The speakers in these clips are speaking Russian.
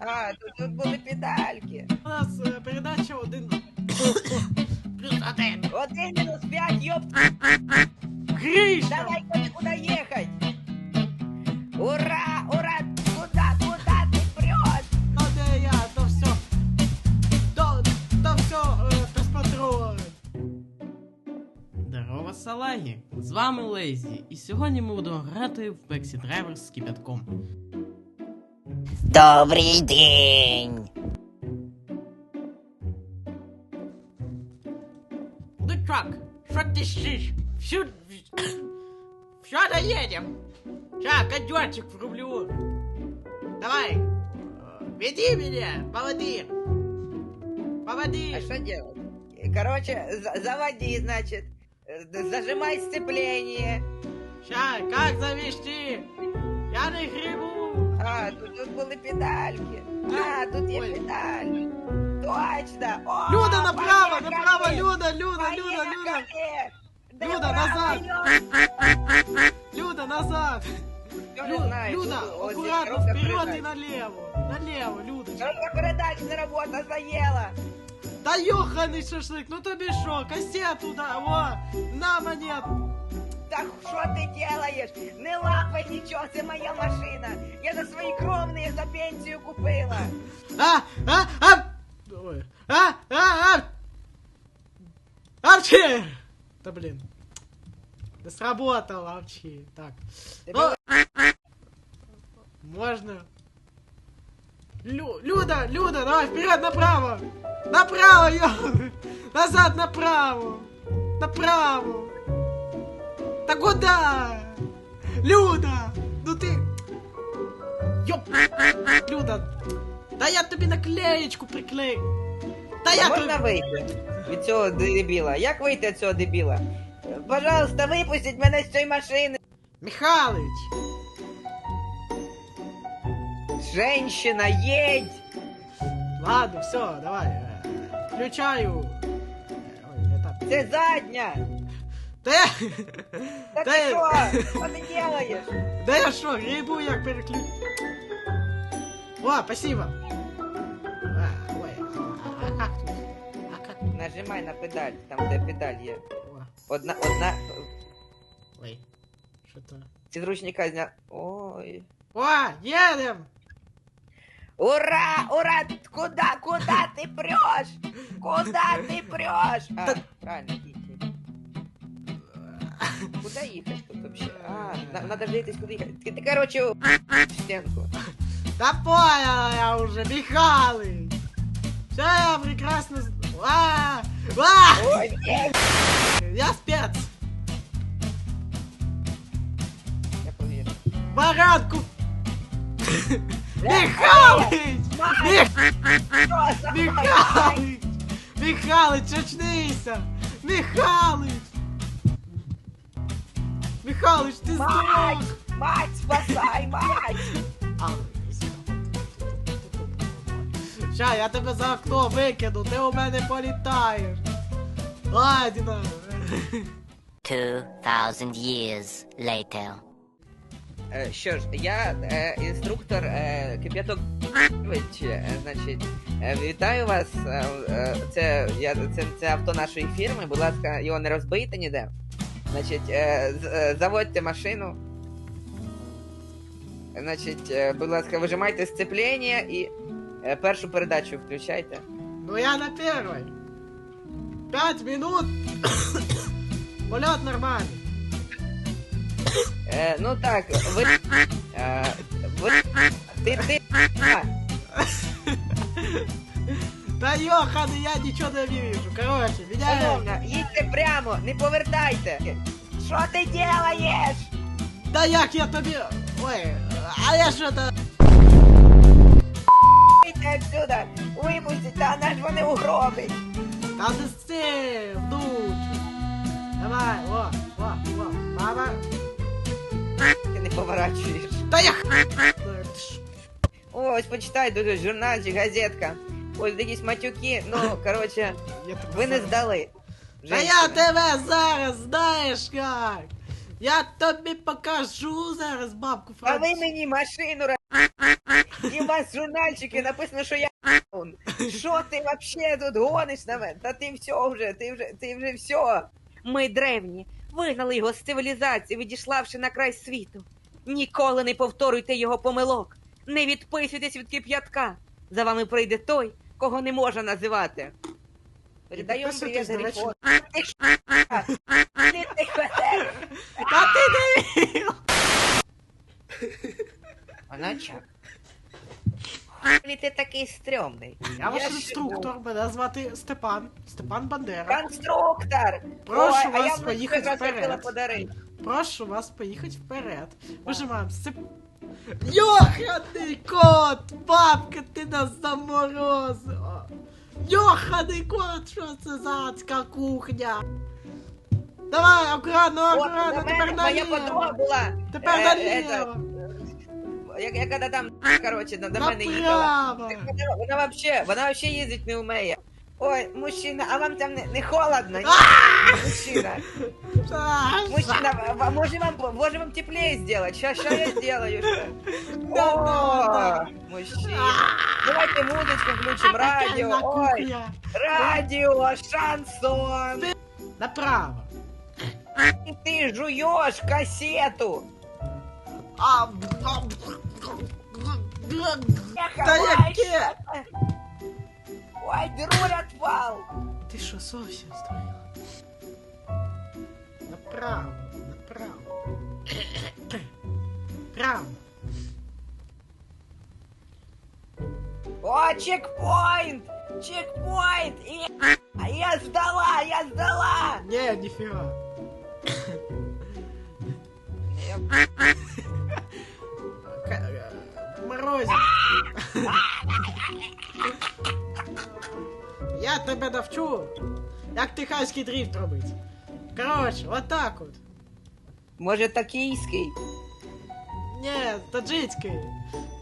А, тут, тут були педальки. У нас е, передача один. Плюс один. Один мінус п'ять, ёп, Гріша! давай куди, куди їхать. Ура, ура, куда, куда ти прешь? Ну де я, то все. То, то все е, без. Здорово, салаги! З вами Лейзі, і сьогодні ми будемо грати в Бексі Драйвер з кипятком. Добрий день. Ну как? Что ты шиш? Всю... Все доедем. Сейчас, кондерчик врублю. Давай. Веди меня, поводи. А Поводи. что делать? Короче, за- заводи, значит. Э, Зажимай сцепление. Сейчас, как завести? А, тут, тут були педальки. А, тут є педаль. Точно. О, Люда, направо, поехали. направо, Люда, Люда, Люда, Люда. Поехали. Люда, назад. Люда, назад. Я не Лю- знаю, Люда, тут здесь аккуратно, коробка вперед передач. и налево. Налево, Людочка. Коробка передач не работа, заела. Та йоханий шашлик, ну тобі що, кассету да, о, на монету. Так що ти делаєш? Не лапай нічого, це моя машина. Я за свої кровні за пенсію купила. А, а, а, ой, а, а, а, Арчи! Да блин. Да сработало, Арчи. Так. Тебе О, Можно. Лю, Люда, Люда, давай вперед направо. Направо, ё. Назад направо. Направо. Да куда? Люда, ну ты... Ёп. Люда, да я тобі наклеєчку приклею. Та я Можна тобі... вийти від цього дебіла? Як вийти від цього дебіла? Пожалуйста, випустіть мене з цієї машини. Михалыч. Женщина, їдь! Ладно, все, давай. э, Включаю. Э, Ой, не так. Це задня! Да я... Та Да ти я- що? Що ти делаєш? Да я шо, грибу як переключ... О, спасибо. А, ой, а, а как тут? А как? Нажимай на педаль, там де педаль є. О, Одна, одна. ой, что-то... З ручника зня. Ой. О, едем! Ура! Ура! Куда? Куда ты прешь? Куда ты прешь? А, правильно, їдь. Куда ехать тут вообще? А, на- надо дивитись, куди їхати. Ти, ти, короче, в стенку. Да понял я уже, Михалыч! Все я прекрасно... з- А, а, Ой, ні. я спец! Я повірю. Баранку! Михалыч! Мих... Просто Михалыч! Михалыч, очнися! Михалыч! Михалыч, Мать! здоров! Мать, спасай, мать! Ща, я тебе за окно викину, ти у мене політаєш. Ладно. 2,000 years later. Е, Що ж, я е, інструктор е, Кип'яток. Е, Значить, е, вітаю вас. Е, е, Це, я, це, це авто нашої фірми. Будь ласка, його не розбийте ніде. Значить, е, з- е, заводьте машину. Значить, е, будь ласка, вижимайте сцеплення і першу передачу включайте. Ну я на первой. Пять минут. Полет нормальный. Е, ну так, ви. Е, ви ти, ти. Ёханы, я ничего не вижу. Короче, меня... шановна, їдьте прямо, не повертайте. Що ти делаєш? Да як я тобі... Ой, а я что-то... Вийдіть отсюда! Випустіть, та ж вони угробить! Та не з цим, внучу. Давай, о, о, о, мама. Ти не поворачуєш. Да я... Ось, почитай дуже журнальчик, газетка. Ось якісь матюки. Ну, коротше, ви не здали. Да я тебе зараз знаєш як. Я тобі покажу зараз бабку А ви мені машину ра... І у вас в журнальчики написано, що я. Що ти вообще тут гониш на мене? Та ти все вже, ти вже, ти вже все. Ми древні, вигнали його з цивілізації, відіславши на край світу. Ніколи не повторюйте його помилок. Не відписуйтесь від кип'ятка. За вами прийде той, кого не можна називати. Передаємо привіт хотів. Та ти дивіться! Оночок. Хуй ти такий стрьомний. Я ваш інструктор, мене звати Степан. Степан Бандера. Конструктор! Прошу Ой, а вас вам поїхати вперед. подарити. Прошу вас поїхати вперед. Вижимаємо Степ... Йоханий кот! Бабка, ти нас заморозила! Йоханий кот, що це за адська кухня? Давай, акуратно, акуратно, тепер моя подруга була. Тепер е, наліво! ета, як- Яка там, коротше, до, до мене їхала. Направо! Так Вона, вона вообще, вона вообще їздить не вміє. Ой, мужчина, а вам там не, не холодно? Ні? Мужчина, мужчина, а може вам, може вам теплее сделать? Ща я сделаю. Да, да, да. О, мужчина. Давайте музычку включим, радио. Ой, радио, шансон. Направо! И ты жуешь кассету. А, Та яке? Ой, руль отвал. Ти що, зовсім здуріла? Направо, направо. Право. О, чекпоинт! Чекпоинт! И... А я сдала, я сдала! Не, ніфіга. Ка- е, Морозик. Я тебе навчу, як техаський дріфт робить. Коротше, отак от. Может, токийский? Ні, таджицький.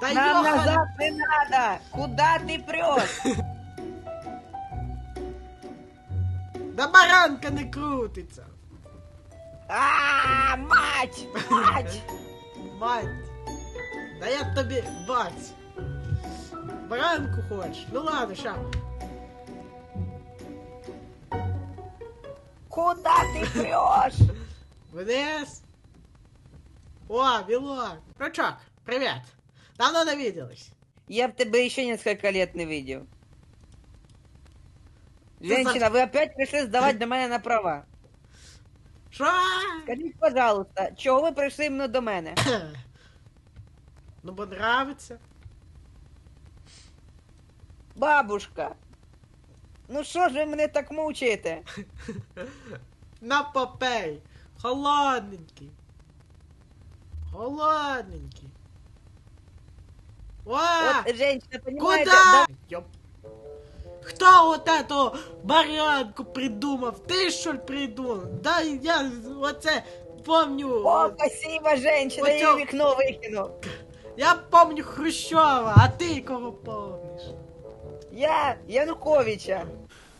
Та Нам йохан- назад не надо! Куда ты прешь? Да баранка не крутиться. А, мать! Мать! Мать. Да я тобі бать. Баранку хочеш? Ну ладно, ща. Куда ты прешь? Вниз. О, Вилок. Рычаг, привет. Давно не виделись. Я б тебе еще несколько лет не видел. Ты Женщина, вы опять пришли сдавать до мене на права. Що? Скажіть, пожалуйста, чого ви прийшли іменно до мене? Ну, бо нравиться. Бабушка. Ну що ж ви мене так мучаєте? На попей. Холодненький. Холодненький. О! От, женщина, понимаете, Куда? Ёп. Кто вот эту баранку придумав? Ти що ли придумав? Да я оце помню. О, спасибо, женщина, я її в викинув. Я помню Хрущова, а ти кого помниш? Я Януковича.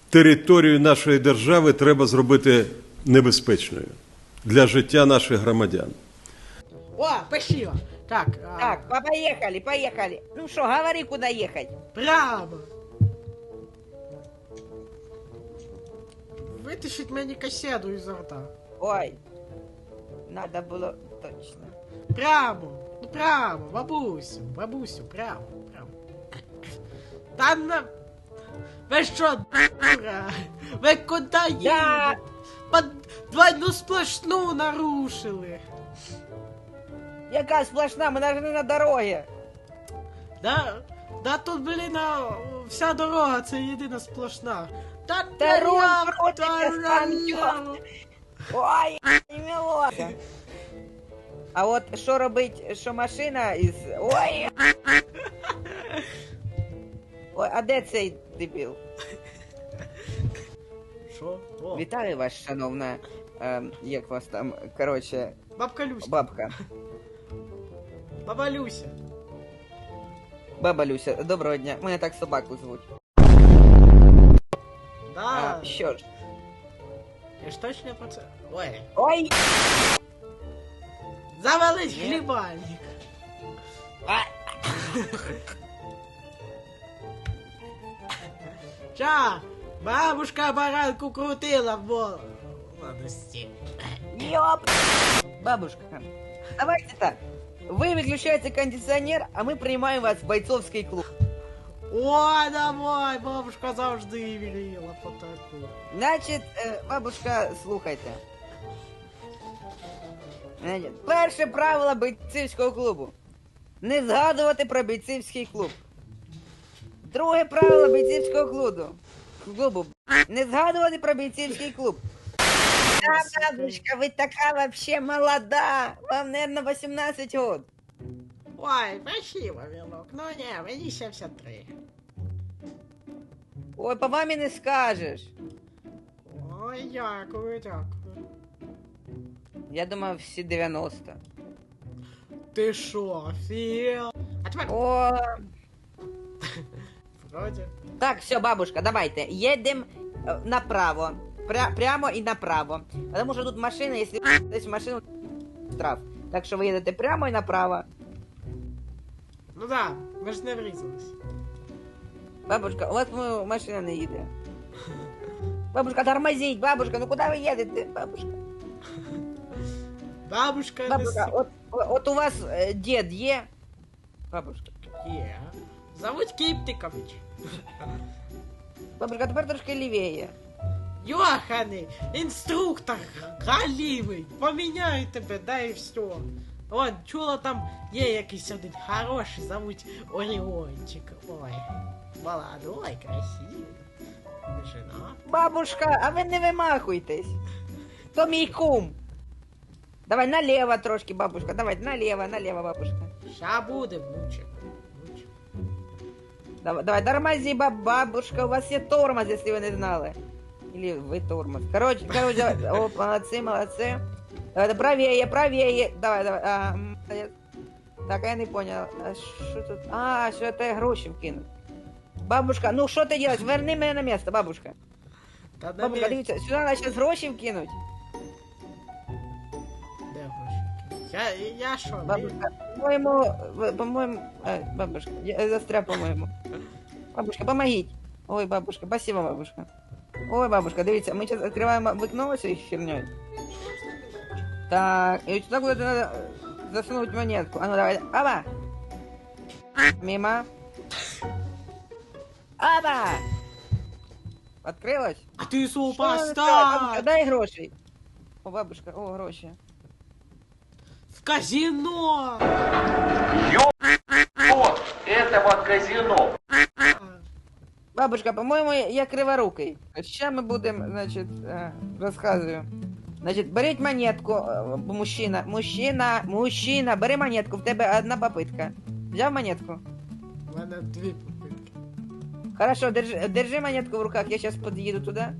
Територію нашої держави треба зробити небезпечною для життя наших громадян. О, спасибо. Так, а, Так, по- поехали, поехали. Ну що, говори, куди їхати. право. Витащить мені каседу із рта. Ой, надо було точно. Прямо, ну прямо, бабусю, бабусю, прямо, прямо. Та на... Ви що? Ви куди їдете? Под двойну сплошну нарушили. Яка сплошна, ми навіть не на дорогі. Да, да тут, блін, вся дорога це єдина сплошна. Та Та руль крутиться, та сам наліво. Ой, не милося. А от що робить, що машина із. Ой! Ой, а де цей дебіл? Що? О, Вітаю вас, шановна. ем, як вас там, коротше, бабка Люся, бабка. баба Люся. Баба Люся, доброго дня. Мене так собаку звуть. Да, А, що ж? я ж точно про це. Ой, Ой! Завались хлібальник. А, Ча, бабушка баранку крутила в молодости. ёп! Бабушка, давайте так. Вы выключаете кондиционер, а мы принимаем вас в бойцовский клуб. О, давай, бабушка завжди веліла по таку. Значить, е, бабушка, слухайте. Значить, перше правило бійцівського клубу. Не згадувати про бійцівський клуб. Друге правило бійцівського клубу. клубу. Не згадувати про бійцівський клуб. Да, бабушка, ви така вообще молода. Вам, наверное, 18 год. Ой, спасибо, Вілок. Ну ні, мені 73. Ой, по мамі не скажеш. Ой, дякую, дякую. Я думав, всі 90. Ти шо, Філ? А тепер О, вроді. Так, все, бабушка, давайте. Едем э, направо. Пря- прямо и направо. Потому что тут машина, если здесь машину штраф. Так что вы едете прямо и направо. Ну да, ми ж не врізались. Бабушка, у вас мою машина не їде. Бабушка, тормозить, бабушка, ну куда вы едете, бабушка? Бабушка не Бабушка, от, от у вас э, дед є? Бабушка. Є. Зовуть Кіптикович. Бабушка, тепер трошки лівіє. Йоханий, інструктор галівий, поміняю тебе, да і все. От, чула там є якийсь один хороший, зовуть Оріончик. Ой, молодой, красивий. Жена. Бабушка, а ви не вимахуйтесь. То мій кум. Давай налево трошки, бабушка. Давай, налево, налево, бабушка. Ща буде, внучек. внучек. Давай, давай, тормози, баб- бабушка, у вас є тормоз, если вы не знали. Или вы тормоз. Короче, короче, давай. О, молодцы, молодцы. Давай, да, правее, правее. Давай, давай. А, м, молодец. так, а я не понял. А що тут? А, що це гроші вкинуть. Бабушка, ну що ти делаешь? Верни мене на місце, бабушка. Та на Бабушка, місці. дивіться, сюди треба зараз гроші вкинуть. Я, я що? Бабушка, по-моему, в- по-моему, э, бабушка, я застрял, по-моему. Бабушка, помогите. Ой, бабушка, спасибо, бабушка. Ой, бабушка, дивіться, ми зараз відкриваємо вікно цією херней. Так, и сюда куда-то надо э, засунуть монетку. А ну давай, аба! Мимо. Аба! Открылась? А ти Що ви Бабушка, супостат! дай грошей. О, бабушка, о, гроші. В казино! Вот, это вот казино. Бабушка, по-моєму, я криворукий. Ще ми будемо, значить, е, розказую. Значить, беріть монетку, е, мужчина, мужчина, мужчина, бери монетку, в тебе одна попитка. Взяв монетку? У мене дві попитки. Хорошо, держи, держи монетку в руках, я сейчас подъеду туда.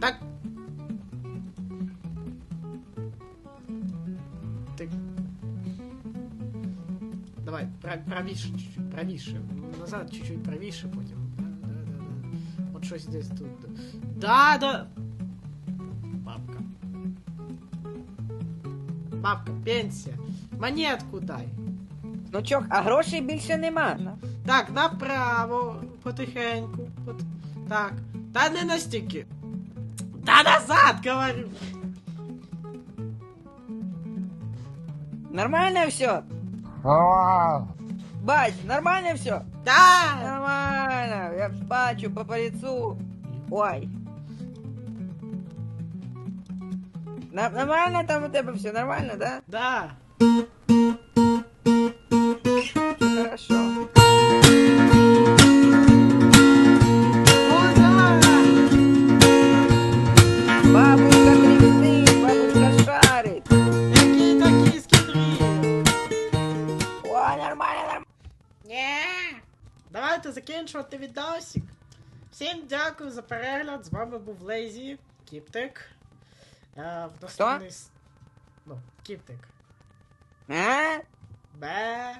Так. правіше чуть-чуть, правіше. Назад чуть-чуть правіше потім. Да, да, да, да. От щось десь тут. Да, да. Бабка. Бабка, пенсія. Монетку дай. Внучок, а грошей більше нема. Так, направо, потихеньку. От, так. Та не настільки. Та назад, говорю. Нормально все? Бать, нормально все? Да! Нормально, я бачу по, по лицу. Ой. Нормально там у тебе все, нормально, да? Да. Закінчувати відосик. Всім дякую за перегляд. З вами був Лейзі, Кіптик. Е, в наступний... с- Ну, Кіптик. А? Бе.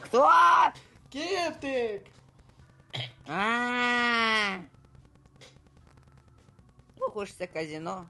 Кто? Кіптик! А. Ну, хочется казино.